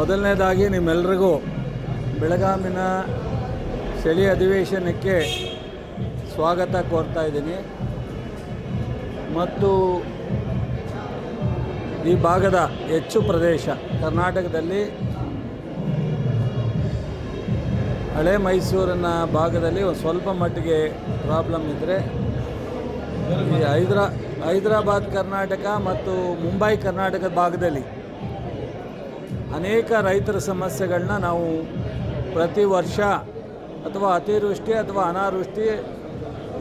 ಮೊದಲನೇದಾಗಿ ನಿಮ್ಮೆಲ್ರಿಗೂ ಬೆಳಗಾಮಿನ ಚಳಿ ಅಧಿವೇಶನಕ್ಕೆ ಸ್ವಾಗತ ಕೋರ್ತಾ ಇದ್ದೀನಿ. ಮತ್ತು ಈ ಭಾಗದ ಹೆಚ್ಚು ಪ್ರದೇಶ ಕರ್ನಾಟಕದಲ್ಲಿ ಹಳೆ ಮೈಸೂರಿನ ಭಾಗದಲ್ಲಿ ಒಂದು ಸ್ವಲ್ಪ ಮಟ್ಟಿಗೆ ಪ್ರಾಬ್ಲಮ್ ಇದ್ದರೆ ಈ ಹೈದ್ರಾ, ಹೈದ್ರಾಬಾದ್ ಕರ್ನಾಟಕ ಮತ್ತು ಮುಂಬೈ ಕರ್ನಾಟಕದ ಭಾಗದಲ್ಲಿ ಅನೇಕ ರೈತರ ಸಮಸ್ಯೆಗಳನ್ನ ನಾವು ಪ್ರತಿ ವರ್ಷ ಅಥವಾ ಅತಿವೃಷ್ಟಿ ಅಥವಾ ಅನಾವೃಷ್ಟಿ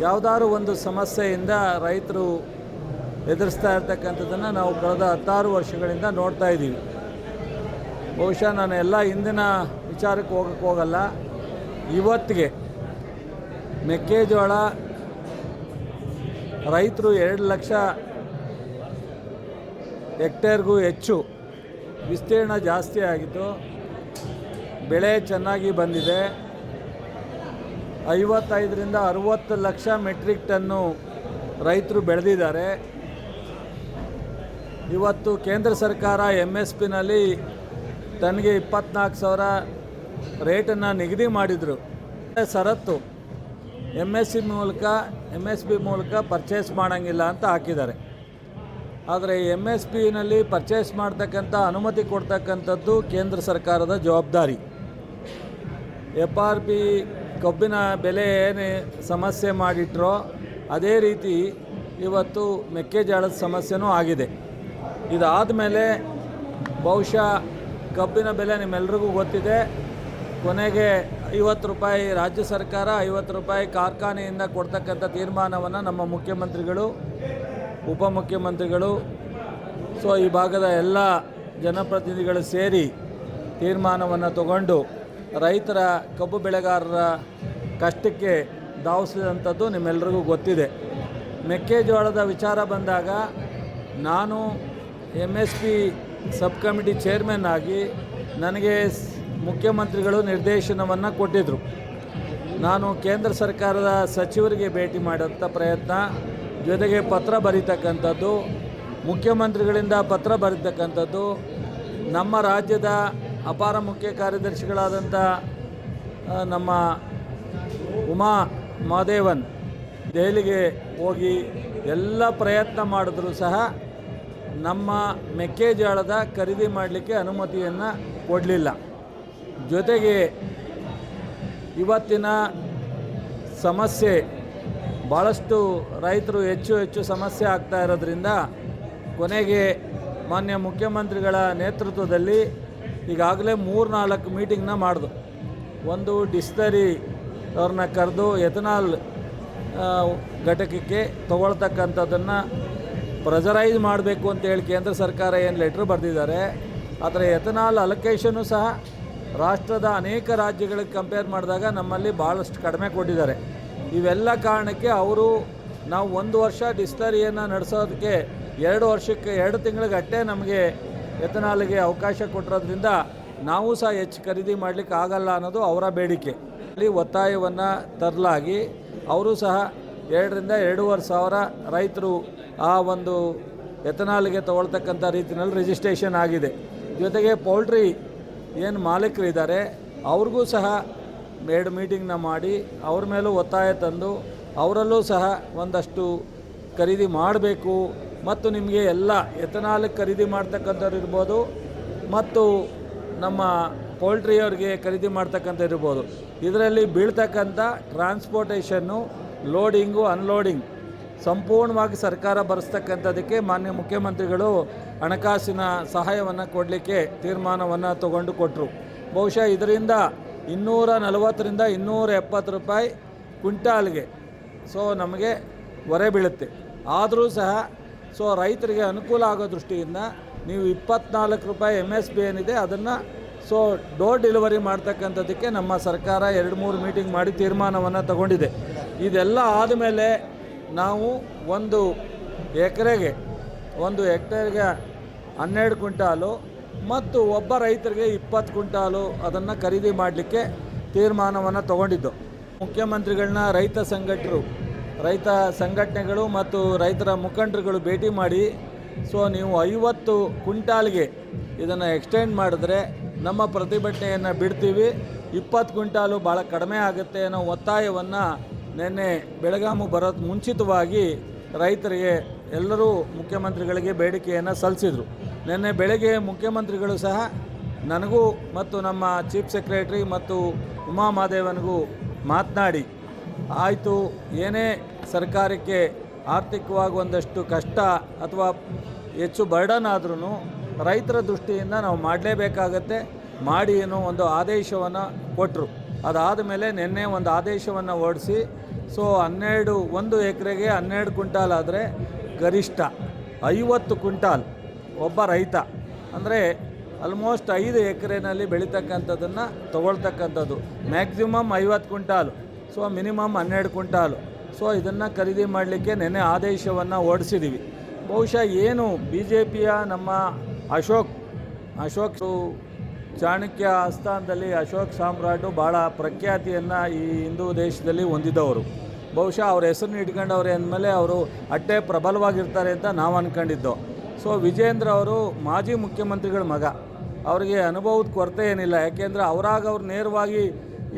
ಯಾವುದಾದ್ರು ಒಂದು ಸಮಸ್ಯೆಯಿಂದ ರೈತರು ಎದುರಿಸ್ತಾ ಇರ್ತಕ್ಕಂಥದ್ದನ್ನು ನಾವು ಕಳೆದ ಹತ್ತಾರು ವರ್ಷಗಳಿಂದ ನೋಡ್ತಾ ಇದ್ದೀವಿ. ಬಹುಶಃ ನಾನು ಎಲ್ಲ ಹಿಂದಿನ ವಿಚಾರಕ್ಕೆ ಹೋಗಕ್ಕೆ ಹೋಗಲ್ಲ. ಇವತ್ತಿಗೆ ಮೆಕ್ಕೆಜೋಳ ರೈತರು ಎರಡು ಲಕ್ಷ ಹೆಕ್ಟೇರ್ಗೂ ಹೆಚ್ಚು ವಿಸ್ತೀರ್ಣ ಜಾಸ್ತಿ ಆಗಿತ್ತು ಬೆಳೆ ಚೆನ್ನಾಗಿ ಬಂದಿದೆ. ಐವತ್ತೈದರಿಂದ ಅರುವತ್ತು ಲಕ್ಷ ಮೆಟ್ರಿಕ್ ಟನ್ನು ರೈತರು ಬೆಳೆದಿದ್ದಾರೆ. ಇವತ್ತು ಕೇಂದ್ರ ಸರ್ಕಾರ ಎಂ ಎಸ್ ಪಿನಲ್ಲಿ ತನಗೆ ಇಪ್ಪತ್ನಾಲ್ಕು ಸಾವಿರ ರೇಟನ್ನು ನಿಗದಿ ಮಾಡಿದರು. ಸರತ್ತು ಎಂ ಎಸ್ ಸಿ ಮೂಲಕ ಎಂ ಎಸ್ ಪಿ ಮೂಲಕ ಪರ್ಚೇಸ್ ಮಾಡೋಂಗಿಲ್ಲ ಅಂತ ಹಾಕಿದ್ದಾರೆ. ಆದರೆ ಎಂ ಎಸ್ ಪಿನಲ್ಲಿ ಪರ್ಚೇಸ್ ಮಾಡ್ತಕ್ಕಂಥ ಅನುಮತಿ ಕೊಡ್ತಕ್ಕಂಥದ್ದು ಕೇಂದ್ರ ಸರ್ಕಾರದ ಜವಾಬ್ದಾರಿ. ಎಫ್ ಆರ್ ಪಿ ಕಬ್ಬಿನ ಬೆಲೆ ಏನು ಸಮಸ್ಯೆ ಮಾಡಿಟ್ರೋ ಅದೇ ರೀತಿ ಇವತ್ತು ಮೆಕ್ಕೆಜೋಳದ ಸಮಸ್ಯೆನೂ ಆಗಿದೆ. ಇದಾದ ಮೇಲೆ ಬಹುಶಃ ಕಬ್ಬಿನ ಬೆಲೆ ನಿಮ್ಮೆಲ್ರಿಗೂ ಗೊತ್ತಿದೆ. ಕೊನೆಗೆ ಐವತ್ತು ರೂಪಾಯಿ ರಾಜ್ಯ ಸರ್ಕಾರ ಐವತ್ತು ರೂಪಾಯಿ ಕಾರ್ಖಾನೆಯಿಂದ ಕೊಡ್ತಕ್ಕಂಥ ತೀರ್ಮಾನವನ್ನು ನಮ್ಮ ಮುಖ್ಯಮಂತ್ರಿಗಳು ಉಪಮುಖ್ಯಮಂತ್ರಿಗಳು, ಸೊ ಈ ಭಾಗದ ಎಲ್ಲ ಜನಪ್ರತಿನಿಧಿಗಳು ಸೇರಿ ತೀರ್ಮಾನವನ್ನು ತಗೊಂಡು ರೈತರ ಕಬ್ಬು ಬೆಳೆಗಾರರ ಕಷ್ಟಕ್ಕೆ ಧಾವಿಸಿದಂಥದ್ದು ನಿಮ್ಮೆಲ್ರಿಗೂ ಗೊತ್ತಿದೆ. ಮೆಕ್ಕೆಜೋಳದ ವಿಚಾರ ಬಂದಾಗ ನಾನು M S P sub committee chairman ಆಗಿ ನನಗೆ ಮುಖ್ಯಮಂತ್ರಿಗಳು ನಿರ್ದೇಶನವನ್ನು ಕೊಟ್ಟಿದ್ದರು ನಾನು ಕೇಂದ್ರ ಸರ್ಕಾರದ ಸಚಿವರಿಗೆ ಭೇಟಿ ಮಾಡೋಂಥ ಪ್ರಯತ್ನ ಜೊತೆಗೆ ಪತ್ರ ಬರೀತಕ್ಕಂಥದ್ದು, ಮುಖ್ಯಮಂತ್ರಿಗಳಿಂದ ಪತ್ರ ಬರೀತಕ್ಕಂಥದ್ದು, ನಮ್ಮ ರಾಜ್ಯದ ಅಪಾರ ಮುಖ್ಯ ಕಾರ್ಯದರ್ಶಿಗಳಾದಂಥ ನಮ್ಮ ಉಮಾ ಮಹದೇವನ್ ದೆಹಲಿಗೆ ಹೋಗಿ ಎಲ್ಲ ಪ್ರಯತ್ನ ಮಾಡಿದ್ರು ಸಹ ನಮ್ಮ ಮೆಕ್ಕೆಜೋಳದ ಖರೀದಿ ಮಾಡಲಿಕ್ಕೆ ಅನುಮತಿಯನ್ನು ಕೊಡಲಿಲ್ಲ. ಜೊತೆಗೆ ಇವತ್ತಿನ ಸಮಸ್ಯೆ ಭಾಳಷ್ಟು ರೈತರು ಹೆಚ್ಚು ಹೆಚ್ಚು ಸಮಸ್ಯೆ ಆಗ್ತಾ ಇರೋದ್ರಿಂದ ಕೊನೆಗೆ ಮಾನ್ಯ ಮುಖ್ಯಮಂತ್ರಿಗಳ ನೇತೃತ್ವದಲ್ಲಿ ಈಗಾಗಲೇ ಮೂರು ನಾಲ್ಕು ಮೀಟಿಂಗ್ನ ಮಾಡಿದ್ರು ಒಂದು ಡಿಸ್ತರಿ ಅವ್ರನ್ನ ಕರೆದು ಎಥನಾಲ್ ಘಟಕಕ್ಕೆ ತಗೊಳ್ತಕ್ಕಂಥದ್ದನ್ನು ಪ್ರೆಜರೈಸ್ ಮಾಡಬೇಕು ಅಂತೇಳಿ ಕೇಂದ್ರ ಸರ್ಕಾರ ಏನು ಲೆಟ್ರ್ ಬರೆದಿದ್ದಾರೆ. ಆದರೆ ಎಥನಾಲ್ ಅಲೊಕೇಶನು ಸಹ ರಾಷ್ಟ್ರದ ಅನೇಕ ರಾಜ್ಯಗಳಿಗೆ ಕಂಪೇರ್ ಮಾಡಿದಾಗ ನಮ್ಮಲ್ಲಿ ಭಾಳಷ್ಟು ಕಡಿಮೆ ಕೊಟ್ಟಿದ್ದಾರೆ. ಇವೆಲ್ಲ ಕಾರಣಕ್ಕೆ ಅವರು ನಾವು ಒಂದು ವರ್ಷ ಡಿಸ್ಲರಿಯನ್ನು ನಡೆಸೋದಕ್ಕೆ ಎರಡು ವರ್ಷಕ್ಕೆ, ಎರಡು ತಿಂಗಳಿಗಟ್ಟೆ ನಮಗೆ ಎಥನಾಲ್ಗೆ ಅವಕಾಶ ಕೊಟ್ಟಿರೋದ್ರಿಂದ ನಾವು ಸಹ ಹೆಚ್ಚು ಖರೀದಿ ಮಾಡಲಿಕ್ಕೆ ಆಗಲ್ಲ ಅನ್ನೋದು ಅವರ ಬೇಡಿಕೆ. ಅಲ್ಲಿ ಒತ್ತಾಯವನ್ನು ತರಲಾಗಿ ಅವರು ಸಹ ಎರಡರಿಂದ ಎರಡೂವರೆ ಸಾವಿರ ರೈತರು ಆ ಒಂದು ಎಥನಾಲ್ಗೆ ತಗೊಳ್ತಕ್ಕಂಥ ರೀತಿಯಲ್ಲಿ ರಿಜಿಸ್ಟ್ರೇಷನ್ ಆಗಿದೆ. ಜೊತೆಗೆ ಪೌಲ್ಟ್ರಿ ಏನು ಮಾಲೀಕರಿದ್ದಾರೆ, ಅವ್ರಿಗೂ ಸಹ ಎರಡು ಮೀಟಿಂಗ್ನ ಮಾಡಿ ಅವ್ರ ಮೇಲೂ ಒತ್ತಾಯ ತಂದು ಅವರಲ್ಲೂ ಸಹ ಒಂದಷ್ಟು ಖರೀದಿ ಮಾಡಬೇಕು ಮತ್ತು ನಿಮಗೆ ಎಲ್ಲ ಎಥನಾಲ್ ಖರೀದಿ ಮಾಡ್ತಕ್ಕಂಥವ್ರು ಇರ್ಬೋದು ಮತ್ತು ನಮ್ಮ ಪೋಲ್ಟ್ರಿಯವ್ರಿಗೆ ಖರೀದಿ ಮಾಡ್ತಕ್ಕಂಥ ಇರ್ಬೋದು. ಇದರಲ್ಲಿ ಬೀಳ್ತಕ್ಕಂಥ ಟ್ರಾನ್ಸ್ಪೋರ್ಟೇಷನ್ನು, ಲೋಡಿಂಗು, ಅನ್ಲೋಡಿಂಗ್ ಸಂಪೂರ್ಣವಾಗಿ ಸರ್ಕಾರ ಬರೆಸ್ತಕ್ಕಂಥದಕ್ಕೆ ಮಾನ್ಯ ಮುಖ್ಯಮಂತ್ರಿಗಳು ಹಣಕಾಸಿನ ಸಹಾಯವನ್ನು ಕೊಡಲಿಕ್ಕೆ ತೀರ್ಮಾನವನ್ನು ತಗೊಂಡು ಕೊಟ್ಟರು ಬಹುಶಃ ಇದರಿಂದ ಇನ್ನೂರ ನಲವತ್ತರಿಂದ ಇನ್ನೂರ ಎಪ್ಪತ್ತು ರೂಪಾಯಿ ಕ್ವಿಂಟಾಲ್ಗೆ. ಸೊ ನಮಗೆ ಹೊರೆ ಬೀಳುತ್ತೆ. ಆದರೂ ಸಹ ಸೊ ರೈತರಿಗೆ ಅನುಕೂಲ ಆಗೋ ದೃಷ್ಟಿಯಿಂದ ನೀವು ಇಪ್ಪತ್ನಾಲ್ಕು ರೂಪಾಯಿ ಎಂ ಎಸ್ ಪಿ ಏನಿದೆ, ಅದನ್ನು ಸೊ ಡೋರ್ ಡೆಲಿವರಿ ಮಾಡ್ತಕ್ಕಂಥದ್ದಕ್ಕೆ ನಮ್ಮ ಸರ್ಕಾರ ಎರಡು ಮೂರು ಮೀಟಿಂಗ್ ಮಾಡಿ ತೀರ್ಮಾನವನ್ನು ತಗೊಂಡಿದೆ. ಇದೆಲ್ಲ ಆದಮೇಲೆ ನಾವು ಒಂದು ಎಕರೆಗೆ, ಒಂದು ಹೆಕ್ಟೇರ್ಗೆ ಹನ್ನೆರಡು ಕ್ವಿಂಟಾಲು ಮತ್ತು ಒಬ್ಬ ರೈತರಿಗೆ ಇಪ್ಪತ್ತು ಕ್ವಿಂಟಾಲು ಅದನ್ನು ಖರೀದಿ ಮಾಡಲಿಕ್ಕೆ ತೀರ್ಮಾನವನ್ನು ತಗೊಂಡಿದ್ದು. ಮುಖ್ಯಮಂತ್ರಿಗಳನ್ನ ರೈತ ಸಂಘಟರು, ರೈತ ಸಂಘಟನೆಗಳು ಮತ್ತು ರೈತರ ಮುಖಂಡರುಗಳು ಭೇಟಿ ಮಾಡಿ, ಸೊ ನೀವು ಐವತ್ತು ಕ್ವಿಂಟಾಲ್ಗೆ ಇದನ್ನು ಎಕ್ಸ್ಟೆಂಡ್ ಮಾಡಿದ್ರೆ ನಮ್ಮ ಪ್ರತಿಭಟನೆಯನ್ನು ಬಿಡ್ತೀವಿ. ಇಪ್ಪತ್ತು ಕ್ವಿಂಟಾಲು ಭಾಳ ಕಡಿಮೆ ಆಗುತ್ತೆ ಅನ್ನೋ ಒತ್ತಾಯವನ್ನು ನಿನ್ನೆ ಬೆಳಗಾಮು ಬರೋದು ಮುಂಚಿತವಾಗಿ ರೈತರಿಗೆ ಎಲ್ಲರೂ ಮುಖ್ಯಮಂತ್ರಿಗಳಿಗೆ ಬೇಡಿಕೆಯನ್ನು ಸಲ್ಲಿಸಿದರು. ನಿನ್ನೆ ಬೆಳಗ್ಗೆ ಮುಖ್ಯಮಂತ್ರಿಗಳು ಸಹ ನನಗೂ ಮತ್ತು ನಮ್ಮ ಚೀಫ್ ಸೆಕ್ರೆಟ್ರಿ ಮತ್ತು ಉಮಾ ಮಹಾದೇವನಿಗೂ ಮಾತನಾಡಿ. ಆಯಿತು, ಏನೇ ಸರ್ಕಾರಕ್ಕೆ ಆರ್ಥಿಕವಾಗಿ ಒಂದಷ್ಟು ಕಷ್ಟ ಅಥವಾ ಹೆಚ್ಚು ಬರ್ಡನ್ ಆದ್ರೂ ರೈತರ ದೃಷ್ಟಿಯಿಂದ ನಾವು ಮಾಡಲೇಬೇಕಾಗತ್ತೆ, ಮಾಡಿ ಏನೋ ಒಂದು ಆದೇಶವನ್ನು ಕೊಟ್ಟರು ಅದಾದ ಮೇಲೆ ನಿನ್ನೆ ಒಂದು ಆದೇಶವನ್ನು ಹೊರಡಿಸಿ ಸೊ ಹನ್ನೆರಡು, ಒಂದು ಎಕರೆಗೆ ಹನ್ನೆರಡು ಕ್ವಿಂಟಾಲ್ ಆದರೆ ಗರಿಷ್ಠ ಐವತ್ತು ಕ್ವಿಂಟಾಲ್. ಒಬ್ಬ ರೈತ. ಅಂದರೆ ಆಲ್ಮೋಸ್ಟ್ ಐದು ಎಕರೆನಲ್ಲಿ ಬೆಳೀತಕ್ಕಂಥದ್ದನ್ನು ತೊಗೊಳ್ತಕ್ಕಂಥದ್ದು. ಮ್ಯಾಕ್ಸಿಮಮ್ ಐವತ್ತು ಕ್ವಿಂಟಾಲು. ಸೊ ಮಿನಿಮಮ್ ಹನ್ನೆರಡು ಕ್ವಿಂಟಾಲು. ಸೊ ಇದನ್ನು ಖರೀದಿ ಮಾಡಲಿಕ್ಕೆ ನೆನೆ ಆದೇಶವನ್ನು ಓಡಿಸಿದ್ದೀವಿ ಬಹುಶಃ ಏನು ಬಿ ಜೆ ಪಿಯ ನಮ್ಮ ಅಶೋಕ್ ಅಶೋಕ್ ಚಾಣಕ್ಯ ಆಸ್ಥಾನದಲ್ಲಿ ಅಶೋಕ್ ಸಾಮ್ರಾಟು ಭಾಳ ಪ್ರಖ್ಯಾತಿಯನ್ನು ಈ ಹಿಂದೂ ದೇಶದಲ್ಲಿ ಹೊಂದಿದವರು. ಬಹುಶಃ ಅವ್ರ ಹೆಸರನ್ನ ಇಟ್ಕೊಂಡವ್ರೆ ಅಂದಮೇಲೆ ಅವರು ಅಟ್ಟೆ ಪ್ರಬಲವಾಗಿರ್ತಾರೆ ಅಂತ ನಾವು ಅಂದ್ಕೊಂಡಿದ್ದು ಸೊ ವಿಜೇಂದ್ರ ಅವರು ಮಾಜಿ ಮುಖ್ಯಮಂತ್ರಿಗಳ ಮಗ. ಅವರಿಗೆ ಅನುಭವದ ಕೊರತೆ ಏನಿಲ್ಲ. ಯಾಕೆಂದರೆ ಅವರಾಗ ಅವ್ರು ನೇರವಾಗಿ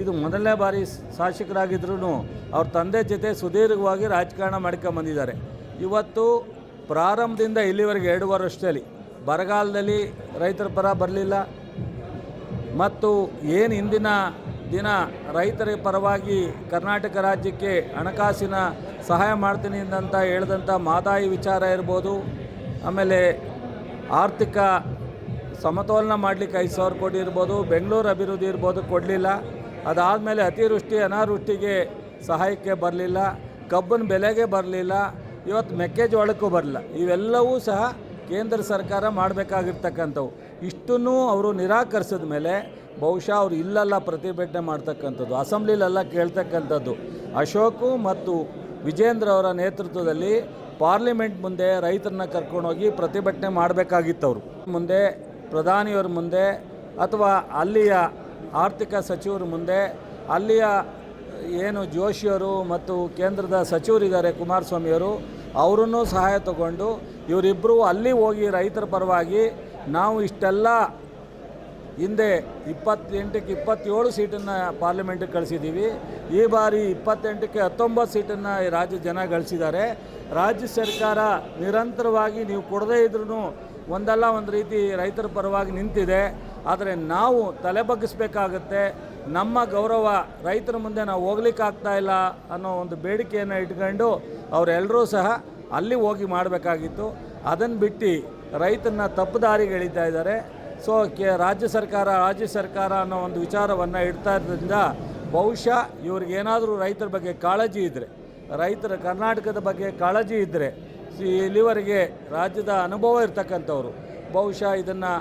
ಇದು ಮೊದಲನೇ ಬಾರಿ ಶಾಸಕರಾಗಿದ್ರೂ ಅವ್ರ ತಂದೆ ಜೊತೆ ಸುದೀರ್ಘವಾಗಿ ರಾಜಕಾರಣ ಮಾಡ್ಕೊಂಬಂದಿದ್ದಾರೆ ಇವತ್ತು ಪ್ರಾರಂಭದಿಂದ ಇಲ್ಲಿವರೆಗೆ ಎರಡು ವರ್ಷದಲ್ಲಿ ಬರಗಾಲದಲ್ಲಿ ರೈತರ ಪರ ಬರಲಿಲ್ಲ. ಮತ್ತು ಏನು ಇಂದಿನ ದಿನ ರೈತರ ಪರವಾಗಿ ಕರ್ನಾಟಕ ರಾಜ್ಯಕ್ಕೆ ಹಣಕಾಸಿನ ಸಹಾಯ ಮಾಡ್ತೀನಿ ಅಂತ ಹೇಳಿದಂಥ ಮಾದಾಯಿ ವಿಚಾರ ಇರ್ಬೋದು. ಆಮೇಲೆ ಆರ್ಥಿಕ ಸಮತೋಲನ ಮಾಡಲಿಕ್ಕೆ ಐದು ಸಾವಿರ ಕೋಟಿ ಇರ್ಬೋದು, ಬೆಂಗಳೂರು ಅಭಿವೃದ್ಧಿ ಇರ್ಬೋದು ಕೊಡಲಿಲ್ಲ. ಅದಾದಮೇಲೆ ಅತಿವೃಷ್ಟಿ, ಅನಾವೃಷ್ಟಿಗೆ ಸಹಾಯಕ್ಕೆ ಬರಲಿಲ್ಲ, ಕಬ್ಬನ ಬೆಲೆಗೆ ಬರಲಿಲ್ಲ, ಇವತ್ತು ಮೆಕ್ಕೆಜೋಳಕ್ಕೂ ಬರಲಿಲ್ಲ. ಇವೆಲ್ಲವೂ ಸಹ ಕೇಂದ್ರ ಸರ್ಕಾರ ಮಾಡಬೇಕಾಗಿರ್ತಕ್ಕಂಥವು. ಇಷ್ಟನ್ನು ಅವರು ನಿರಾಕರಿಸಿದ ಮೇಲೆ ಬಹುಶಃ ಅವರು ಇಲ್ಲೆಲ್ಲ ಪ್ರತಿಭಟನೆ ಮಾಡ್ತಕ್ಕಂಥದ್ದು, ಅಸೆಂಬ್ಲಿಲೆಲ್ಲ ಕೇಳ್ತಕ್ಕಂಥದ್ದು. ಅಶೋಕು ಮತ್ತು ವಿಜೇಂದ್ರ ಅವರ ನೇತೃತ್ವದಲ್ಲಿ ಪಾರ್ಲಿಮೆಂಟ್ ಮುಂದೆ ರೈತರನ್ನ ಕರ್ಕೊಂಡೋಗಿ ಪ್ರತಿಭಟನೆ ಮಾಡಬೇಕಾಗಿತ್ತು ಅವರು ಮುಂದೆ ಪ್ರಧಾನಿಯವ್ರ ಮುಂದೆ ಅಥವಾ ಅಲ್ಲಿಯ ಆರ್ಥಿಕ ಸಚಿವರ ಮುಂದೆ ಅಲ್ಲಿಯ ಏನು ಜೋಶಿಯವರು ಮತ್ತು ಕೇಂದ್ರದ ಸಚಿವರಿದ್ದಾರೆ ಕುಮಾರಸ್ವಾಮಿಯವರು, ಅವರನ್ನು ಸಹಾಯ ತಗೊಂಡು ಇವರಿಬ್ಬರು ಅಲ್ಲಿ ಹೋಗಿ ರೈತರ ಪರವಾಗಿ ನಾವು ಇಷ್ಟೆಲ್ಲ ಹಿಂದೆ ಇಪ್ಪತ್ತೆಂಟಕ್ಕೆ ಇಪ್ಪತ್ತೇಳು ಸೀಟನ್ನು ಪಾರ್ಲಿಮೆಂಟಿಗೆ ಕಳಿಸಿದ್ದೀವಿ. ಈ ಬಾರಿ ಇಪ್ಪತ್ತೆಂಟಕ್ಕೆ ಹತ್ತೊಂಬತ್ತು ಸೀಟನ್ನು ರಾಜ್ಯ ಜನ ಗಳಿಸಿದ್ದಾರೆ. ರಾಜ್ಯ ಸರ್ಕಾರ ನಿರಂತರವಾಗಿ ನೀವು ಕೊಡದೇ ಇದ್ರೂ ಒಂದಲ್ಲ ಒಂದು ರೀತಿ ರೈತರ ಪರವಾಗಿ ನಿಂತಿದೆ. ಆದರೆ ನಾವು ತಲೆ ಬಗ್ಗಿಸ್ಬೇಕಾಗತ್ತೆ. ನಮ್ಮ ಗೌರವ ರೈತರ ಮುಂದೆ ನಾವು ಹೋಗ್ಲಿಕ್ಕಾಗ್ತಾ ಇಲ್ಲ ಅನ್ನೋ ಒಂದು ಬೇಡಿಕೆಯನ್ನು ಇಟ್ಕೊಂಡು ಅವರೆಲ್ಲರೂ ಸಹ ಅಲ್ಲಿ ಹೋಗಿ ಮಾಡಬೇಕಾಗಿತ್ತು. ಅದನ್ನು ಬಿಟ್ಟು ರೈತನ ತಪ್ಪು ದಾರಿಗೆ ಎಳಿತಾ ಇದ್ದಾರೆ. ಸೊ ಕೆ ರಾಜ್ಯ ಸರ್ಕಾರ ರಾಜ್ಯ ಸರ್ಕಾರ ಅನ್ನೋ ಒಂದು ವಿಚಾರವನ್ನು ಇಡ್ತಾ ಇರೋದ್ರಿಂದ ಬಹುಶಃ ಇವ್ರಿಗೇನಾದರೂ ರೈತರ ಬಗ್ಗೆ ಕಾಳಜಿ ಇದ್ದರೆ ರೈತರ ಕರ್ನಾಟಕದ ಬಗ್ಗೆ ಕಾಳಜಿ ಇದ್ದರೆ ಇಲ್ಲಿವರೆಗೆ ರಾಜ್ಯದ ಅನುಭವ ಇರ್ತಕ್ಕಂಥವ್ರು. ಬಹುಶಃ ಇದನ್ನು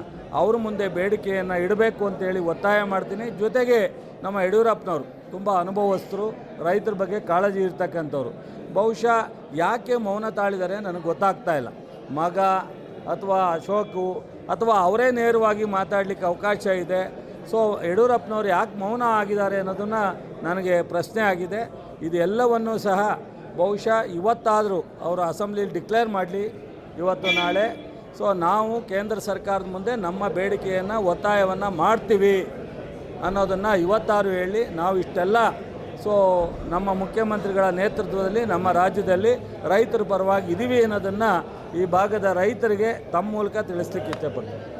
ಅವ್ರ ಮುಂದೆ ಬೇಡಿಕೆಯನ್ನು ಇಡಬೇಕು ಅಂತೇಳಿ ಒತ್ತಾಯ ಮಾಡ್ತೀನಿ. ಜೊತೆಗೆ ನಮ್ಮ ಯಡಿಯೂರಪ್ಪನವರು ತುಂಬ ಅನುಭವಸ್ಥರು, ರೈತರ ಬಗ್ಗೆ ಕಾಳಜಿ ಇರ್ತಕ್ಕಂಥವ್ರು. ಬಹುಶಃ ಯಾಕೆ ಮೌನ ತಾಳಿದ್ದಾರೆ ನನಗೆ ಗೊತ್ತಾಗ್ತಾ ಇಲ್ಲ. ಮಗ ಅಥವಾ ಅಶೋಕು ಅಥವಾ ಅವರೇ ನೇರವಾಗಿ ಮಾತಾಡಲಿಕ್ಕೆ ಅವಕಾಶ ಇದೆ. ಸೊ ಯಡಿಯೂರಪ್ಪನವ್ರು ಯಾಕೆ ಮೌನ ಆಗಿದ್ದಾರೆ ಅನ್ನೋದನ್ನು ನನಗೆ ಪ್ರಶ್ನೆ ಆಗಿದೆ. ಇದೆಲ್ಲವನ್ನೂ ಸಹ ಬಹುಶಃ ಇವತ್ತಾದರೂ ಅವರು ಅಸೆಂಬ್ಲಿಲಿ ಡಿಕ್ಲೇರ್ ಮಾಡಲಿ ಇವತ್ತು ನಾಳೆ. ಸೊ ನಾವು ಕೇಂದ್ರ ಸರ್ಕಾರದ ಮುಂದೆ ನಮ್ಮ ಬೇಡಿಕೆಯನ್ನು, ಒತ್ತಾಯವನ್ನು ಮಾಡ್ತೀವಿ ಅನ್ನೋದನ್ನು ಇವತ್ತಾರು ಹೇಳಿ ನಾವು ಇಷ್ಟೆಲ್ಲ. ಸೊ ನಮ್ಮ ಮುಖ್ಯಮಂತ್ರಿಗಳ ನೇತೃತ್ವದಲ್ಲಿ, ನಮ್ಮ ರಾಜ್ಯದಲ್ಲಿ ರೈತರ ಪರವಾಗಿ ಇದ್ದೀವಿ ಅನ್ನೋದನ್ನು ಈ ಭಾಗದ ರೈತರಿಗೆ ತಮ್ಮ ಮೂಲಕ ತಿಳಿಸ್ಲಿಕ್ಕೆ ಇಷ್ಟಪಡ್ತೀನಿ